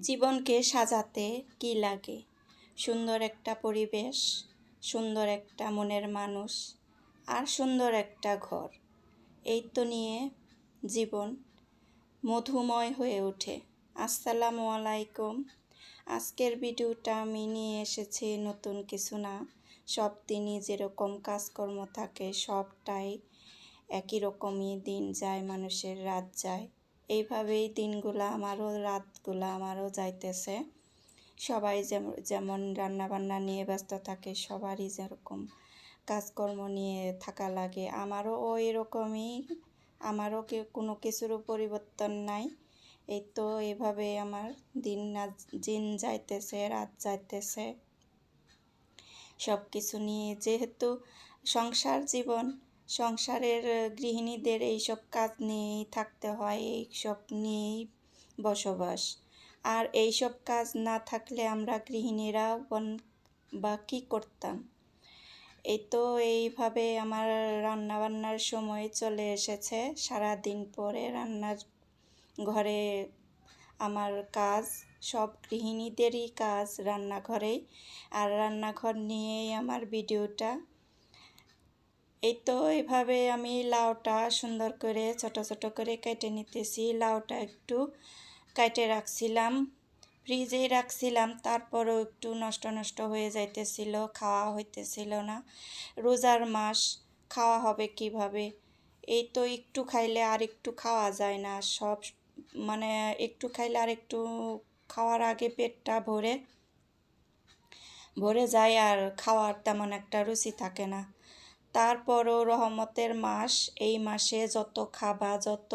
জীবনকে সাজাতে কি লাগে? সুন্দর একটা পরিবেশ, সুন্দর একটা মনের মানুষ, আর সুন্দর একটা ঘর। এই তো নিয়ে জীবন মধুময় হয়ে ওঠে। আসসালামু আলাইকুম। আজকের ভিডিওটা আমি নিয়ে এসেছি নতুন কিছু না। সব দিনই যেরকম কাজকর্ম থাকে, সবটাই একই রকমই দিন যায়, মানুষের রাত যায়। এইভাবেই দিনগুলো আমারও, রাতগুলো আমারও যাইতেছে। সবাই যেম- যেমন রান্নাবান্না নিয়ে ব্যস্ত থাকে, সবারই যেরকম কাজকর্ম নিয়ে থাকা লাগে। আমারও ওই রকমই আমারও কোনো কিছুরও পরিবর্তন নাই। এই তো এভাবে আমার দিন না, দিন যাইতেছে, রাত যাইতেছে। সব কিছু নিয়ে যেহেতু সংসার জীবন সংসারের গৃহিণীদের এইসব কাজ নিয়েই থাকতে হয়, এইসব নিয়েই বসবাস। আর এইসব কাজ না থাকলে আমরা গৃহিণীরা বন- বা কী করতাম? এই তো এইভাবে আমার রান্না বান্নার সময় চলে এসেছে। সারা দিন পরে রান্নার ঘরে আমার কাজ, সব গৃহিণীদেরই কাজ রান্নাঘরেই। আর রান্নাঘর নিয়েই আমার ভিডিওটা। এই তো এইভাবে আমি লাউটা সুন্দর করে, ছোট ছোট করে কেটে নিতেছি। লাউটা একটু কেটে রাখছিলাম ফ্রিজেই রাখছিলাম, তারপরও একটু নষ্ট নষ্ট হয়ে যাইতেছিল, খাওয়া হইতেছিল না। রোজার মাস, খাওয়া হবে কীভাবে? এই তো একটু খাইলে আর একটু খাওয়া যায় না। সব মানে একটু খাইলে আর একটু খাওয়ার আগে পেটটা ভরে ভরে যায় আর খাওয়ার তেমন একটা রুচি থাকে না। তারপরও রহমতের মাস, এই মাসে যত খাবা, যত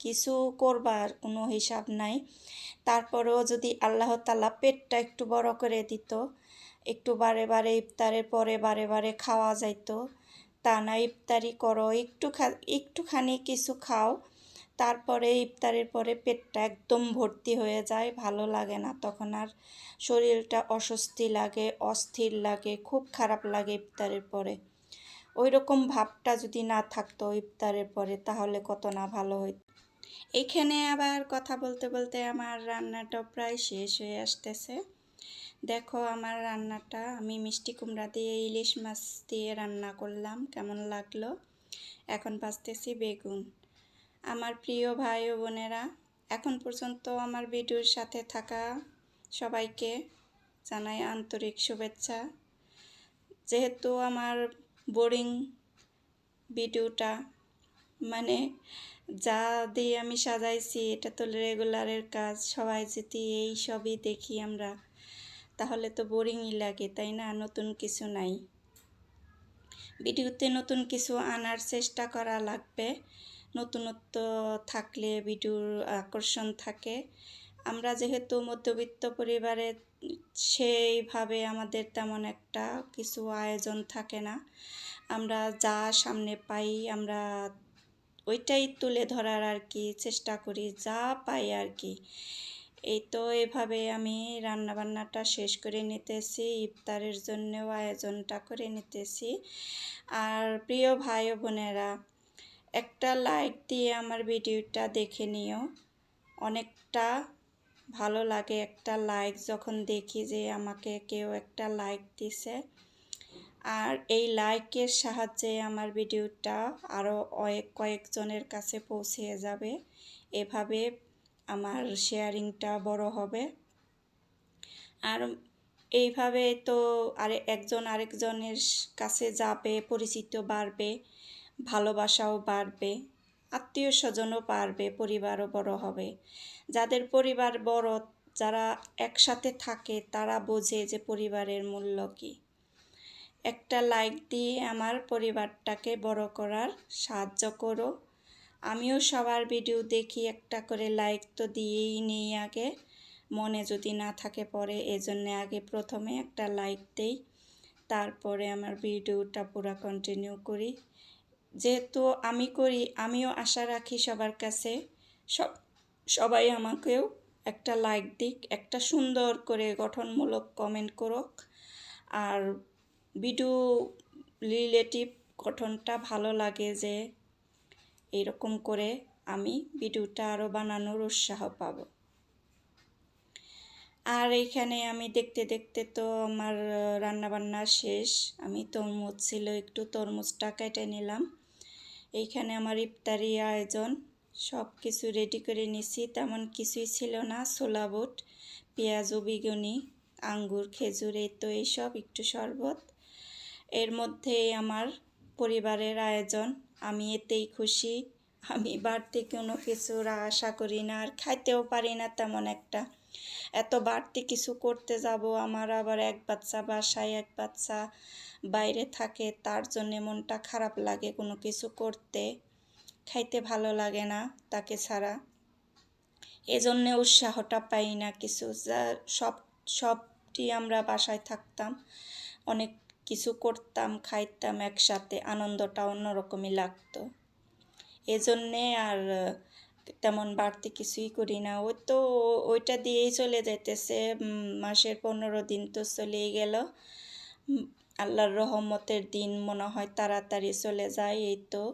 কিছু করবার কোনো হিসাব নাই। তারপরেও যদি আল্লাহ তালা পেটটা একটু বড় করে দিত, একটু বারে বারে ইফতারের পরে বারে বারে খাওয়া যাইতো, তা না, ইফতারি করো, একটু একটুখানি কিছু খাও, তারপরে ইফতারের পরে পেটটা একদম ভর্তি হয়ে যায়, ভালো লাগে না, তখন আর শরীরটা অস্বস্তি লাগে, অস্থির লাগে, খুব খারাপ লাগে ইফতারের পরে। ওই রকম ভাবটা যদি না থাকতো ইফতারের পরে, তাহলে কত না ভালো হইতো। এখানে আবার কথা বলতে বলতে আমার রান্নাটা প্রায় শেষ হয়ে আসতেছে। দেখো আমার রান্নাটা, আমি মিষ্টি কুমড়া দিয়ে ইলিশ মাছ দিয়ে রান্না করলাম, কেমন লাগল? এখন বাঁচতেছি বেগুন। আমার প্রিয় ভাই ও বোনেরা, এখন পর্যন্ত আমার ভিডিওর সাথে থাকা সবাইকে জানাই আন্তরিক শুভেচ্ছা। যেহেতু আমার বোরিং ভিডিওটা। মানে যা দিয়ে আমি সাজাইছি, এটা তো রেগুলারের কাজ, সবাই যদি এই সবই দেখি আমরা, তাহলে তো বোরিংই লাগে, তাই না? নতুন কিছু নাই। ভিডিওতে নতুন কিছু আনার চেষ্টা করা লাগবে। নতুনত্ব থাকলে, ভিডিওর আকর্ষণ থাকে। আমরা যেহেতু মধ্যবিত্ত পরিবারে সেইভাবে আমাদের তেমন একটা কিছু আয়োজন থাকে না। আমরা যা সামনে পাই আমরা ওইটাই তুলে ধরার আর কি চেষ্টা করি, যা পাই আর কি। এই তো এভাবে আমি রান্নাবান্নাটা শেষ করে নিতেছি, ইফতারের জন্যও আয়োজনটা করে নিতেছি। আর প্রিয় ভাই বোনেরা, একটা লাইক দিয়ে আমার ভিডিওটা দেখে নিও। অনেকটা ভালো লাগে একটা লাইক যখন দেখি যে আমাকে কেউ একটা লাইক দিছে। আর এই লাইকের সাহায্যে আমার ভিডিওটা আরও অনেক কয়েকজনের কাছে পৌঁছে যাবে। এভাবে আমার শেয়ারিংটা বড় হবে। আর এইভাবে তো আরে একজন আরেকজনের কাছে যাবে, পরিচিত বাড়বে, ভালোবাসাও বাড়বে। আত্মীয় স্বজনও পারবে, পরিবারও বড় হবে। যাদের পরিবার বড়, যারা একসাথে থাকে, তারা বোঝে যে পরিবারের মূল্য কী। একটা লাইক দিয়ে আমার পরিবারটাকে বড় করার সাহায্য করো। আমিও সবার ভিডিও দেখি, একটা করে লাইক তো দিয়েই নিই আগে। মনে যদি না থাকে পরে, এজন্যে আগে প্রথমে একটা লাইক দেই। তারপরে আমার ভিডিওটা পুরো কন্টিনিউ করি। যেহেতু আমি করি, আমিও আশা রাখি সবার কাছে। সব, সবাই আমাকেও একটা লাইক দিক, একটা সুন্দর করে গঠনমূলক কমেন্ট করুক। আর ভিডিও রিলেটিভ গঠনটা ভালো লাগে যে এরকম করে আমি ভিডিওটা আরও বানানোর উৎসাহ পাবো। আর এইখানে আমি দেখতে দেখতে তো আমার রান্নাবান্না শেষ। আমি তরমুজ ছিল, একটু তরমুজটা কেটে নিলাম। এইখানে আমার ইফতারি আয়োজন। সব কিছু রেডি করে নিছি। তেমন কিছুই ছিল না। ছোলা বুট, পেঁয়াজ বেগুনি, আঙ্গুর, খেজুর, এই তো এইসব একটু শরবত। এর মধ্যেই আমার পরিবারের আয়োজন। আমি এতেই খুশি। আমি বাড়তি কোনো কিছুর আশা করি না। আর খাইতেও পারি না তেমন একটা। এত বাড়তি কিছু করতে যাব। আমার আবার এক বাচ্চা বাসায় এক বাচ্চা। বাইরে থাকে, তার জন্য মনটা খারাপ লাগে কোনো কিছু করতে। খাইতে ভালো লাগে না তাকে ছাড়া। এজন্যে উৎসাহটা পাই না কিছু। যা সব, সবটি আমরা বাসায় থাকতাম, অনেক কিছু করতাম, খাইতাম একসাথে, আনন্দটা অন্যরকমই লাগতো। এজন্যে আর তেমন বাড়তি কিছুই করি না। ওই তো ওইটা দিয়েই চলে যাইতেছে মাসের পনেরো দিন তো চলেই গেল। আল্লাহর রহমতের দিন মনে হয় তাড়াতাড়ি চলে যায়, এই তো।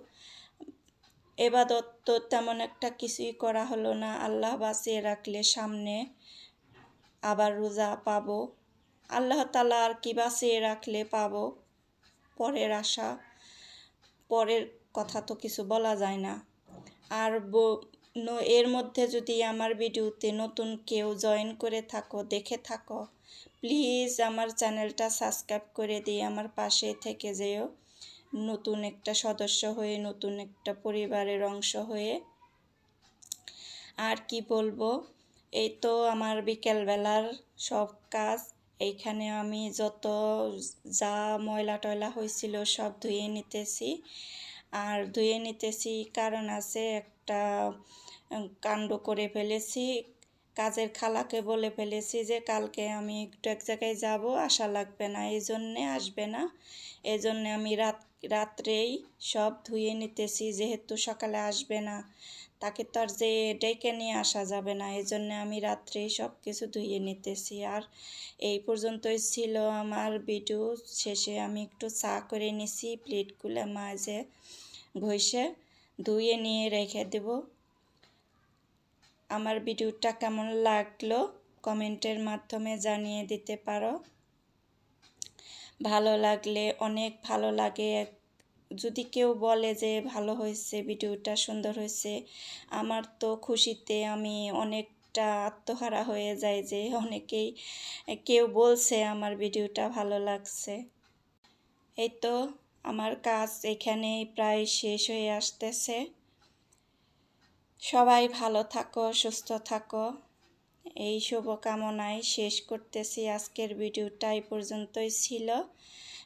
এবাদত তো তেমন একটা কিছুই করা হলো না, আল্লাহ বাঁচিয়ে রাখলে সামনে আবার রোজা পাবো। আল্লাহ তালা আর কি বাঁচিয়ে রাখলে পাবো? পরের আশা, পরের কথা তো কিছু বলা যায় না। আর এর মধ্যে যদি আমার ভিডিওতে নতুন কেউ জয়েন করে থাকো, দেখে থাকো প্লিজ আমার চ্যানেলটা সাবস্ক্রাইব করে দিয়ে আমার পাশে থেকে যেও। নতুন একটা সদস্য হয়ে, নতুন একটা পরিবারের অংশ হয়ে। আর কি বলব? এই তো আমার বিকেলবেলার সব কাজ। এইখানে আমি যত যা ময়লা টয়লা হয়েছিল সব ধুয়ে নিতেছি। আর ধুয়ে নিতেছি কারণ আছে একটা কাণ্ড করে ফেলেছি। কাজের খালাকে বলে ফেলেছি যে, কালকে আমি একটু এক জায়গায় যাব, আসা লাগবে না, এই জন্যে আসবে না। এই জন্যে আমি রাত, রাত্রেই সব ধুয়ে নিতেছি, যেহেতু সকালে আসবে না। তাকে তো আর যে ডেকে নিয়ে আসা যাবে না, এই জন্যে আমি রাত্রেই সব কিছু ধুয়ে নিতেছি। আর এই পর্যন্তই ছিল আমার ভিডিও। শেষে আমি একটু চা করে নিছি, প্লেটগুলো মাঝে ঘষে ধুয়ে নিয়ে রেখে দেব। আমার ভিডিওটা কেমন লাগল কমেন্টের মাধ্যমে জানিয়ে দিতে পারো। ভালো লাগলে, অনেক ভালো লাগে। যদি কেউ বলে যে ভালো হয়েছে, ভিডিওটা সুন্দর হয়েছে, আমার তো খুশিতে আমি অনেকটা আত্মহারা হয়ে যায় যে অনেকেই কেউ বলছে আমার ভিডিওটা ভালো লাগছে। এই তো, আমার কাজ এখানেই প্রায় শেষ হয়ে আসতেছে। সবাই ভালো থাকো, সুস্থ থাকো। এই শুভকামনায় শেষ করতেছি। আজকের ভিডিওটা এই পর্যন্তই ছিল।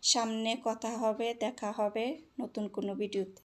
সামনে কথা হবে, দেখা হবে নতুন কোনো ভিডিওতে।